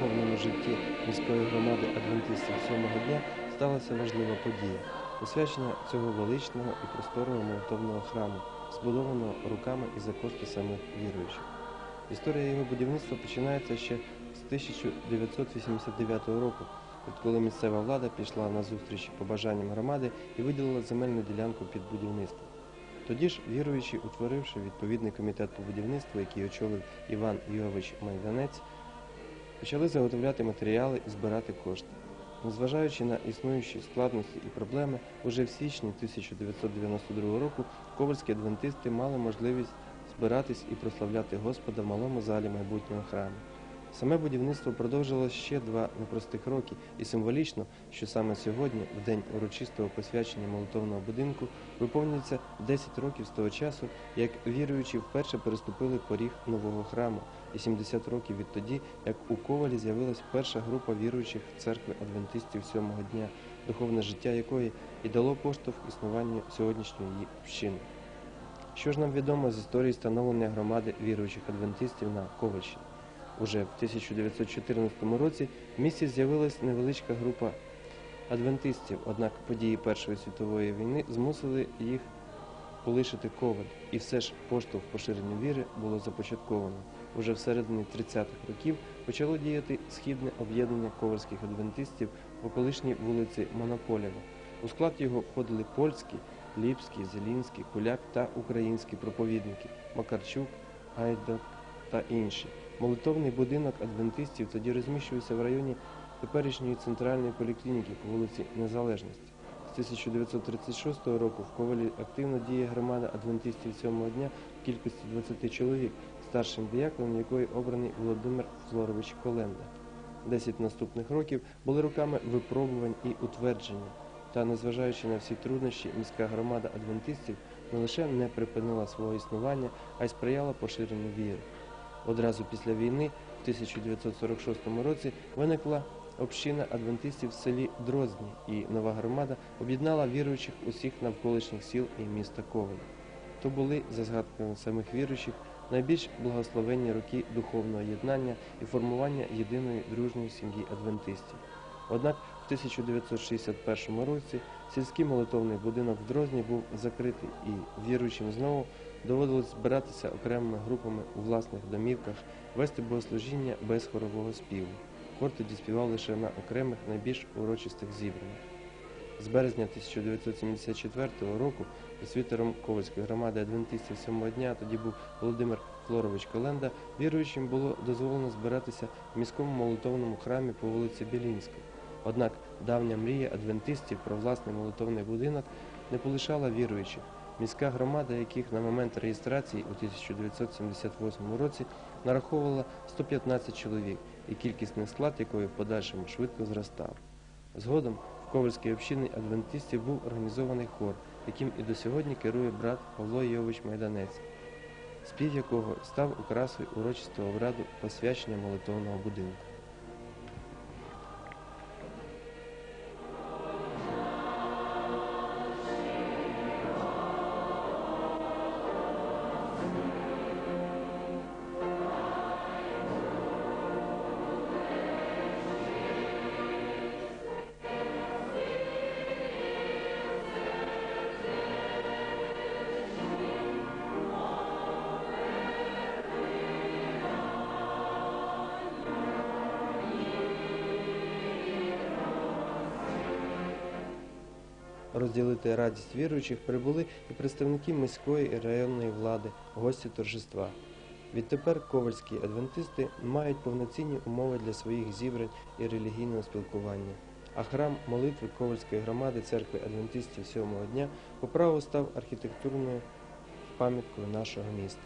Ковальської громади адвентистів сьомого дня сталася важлива подія освячення цього величного і просторого молитовного храму, збудованого руками і за кошти самих віруючих. Історія його будівництва починається ще з 1989 року, відколи місцева влада пішла на зустріч побажанням громади і виділила земельну ділянку під будівництво. Тоді ж віруючі, утворивши відповідний комітет по будівництву, який очолив Іван Йович Майданець, почали заготовляти матеріали і збирати кошти. Незважаючи на існуючі складності і проблеми, уже в січні 1992 року ковальські адвентисти мали можливість збиратись і прославляти Господа в малому залі майбутнього храму. Саме будівництво продовжилось ще два непростих роки, і символічно, що саме сьогодні, в день урочистого посвячення молитовного будинку, виповнюється 10 років з того часу, як віруючі вперше переступили поріг нового храму, і 70 років відтоді, як у Ковалі з'явилась перша група віруючих церкви адвентистів сьомого дня, духовне життя якої і дало поштовх існуванню сьогоднішньої її общини. Що ж нам відомо з історії становлення громади віруючих адвентистів на Ковальщині? Уже в 1914 році в місті з'явилась невеличка група адвентистів, однак події Першої світової війни змусили їх полишити коваль, і все ж поштовх поширенню віри було започатковано. Уже в середині 30-х років почало діяти східне об'єднання ковальських адвентистів в околишній вулиці Монополєва. У склад його входили польські, ліпські, зелінські, куляк та українські проповідники Макарчук, Гайдак та інші. Молитовний будинок адвентистів тоді розміщувався в районі теперішньої центральної поліклініки по вулиці Незалежності. З 1936 року в Ковалі активно діє громада адвентистів сьомого дня в кількості 20 чоловік, старшим дияконом якої обраний Володимир Флорович Коленда. Десять наступних років були роками випробувань і утвердження. Та, незважаючи на всі труднощі, міська громада адвентистів не лише не припинила свого існування, а й сприяла поширенню віри. Одразу після війни, в 1946 році, виникла община адвентистів в селі Дроздні, і нова громада об'єднала віруючих усіх навколишніх сіл і міста Коваль. То були, за згадками самих віруючих, найбільш благословенні роки духовного єднання і формування єдиної дружньої сім'ї адвентистів. Однак в 1961 році сільський молитовний будинок в Дрозні був закритий, і віруючим знову доводилось збиратися окремими групами у власних домівках, вести богослужіння без хорового співу. Хор тоді співав лише на окремих найбільш урочистих зібраннях. З березня 1974 року пресвітером Ковальської громади адвентистів сьомого дня тоді був Володимир Флорович Коленда, віруючим було дозволено збиратися в міському молитовному храмі по вулиці Білінська. Однак давня мрія адвентистів про власний молитовний будинок не полишала віруючих. Міська громада, яких на момент реєстрації у 1978 році нараховувала 115 чоловік, і кількісний склад якої в подальшому швидко зростав. Згодом в Ковальській общині адвентистів був організований хор, яким і до сьогодні керує брат Павло Йович Майданець, спів якого став украсою урочистого обряду посвячення молитовного будинку. Розділити радість віруючих прибули і представники міської і районної влади, гості торжества. Відтепер ковальські адвентисти мають повноцінні умови для своїх зібрань і релігійного спілкування. А храм молитви Ковальської громади церкви адвентистів сьомого дня по праву став архітектурною пам'яткою нашого міста.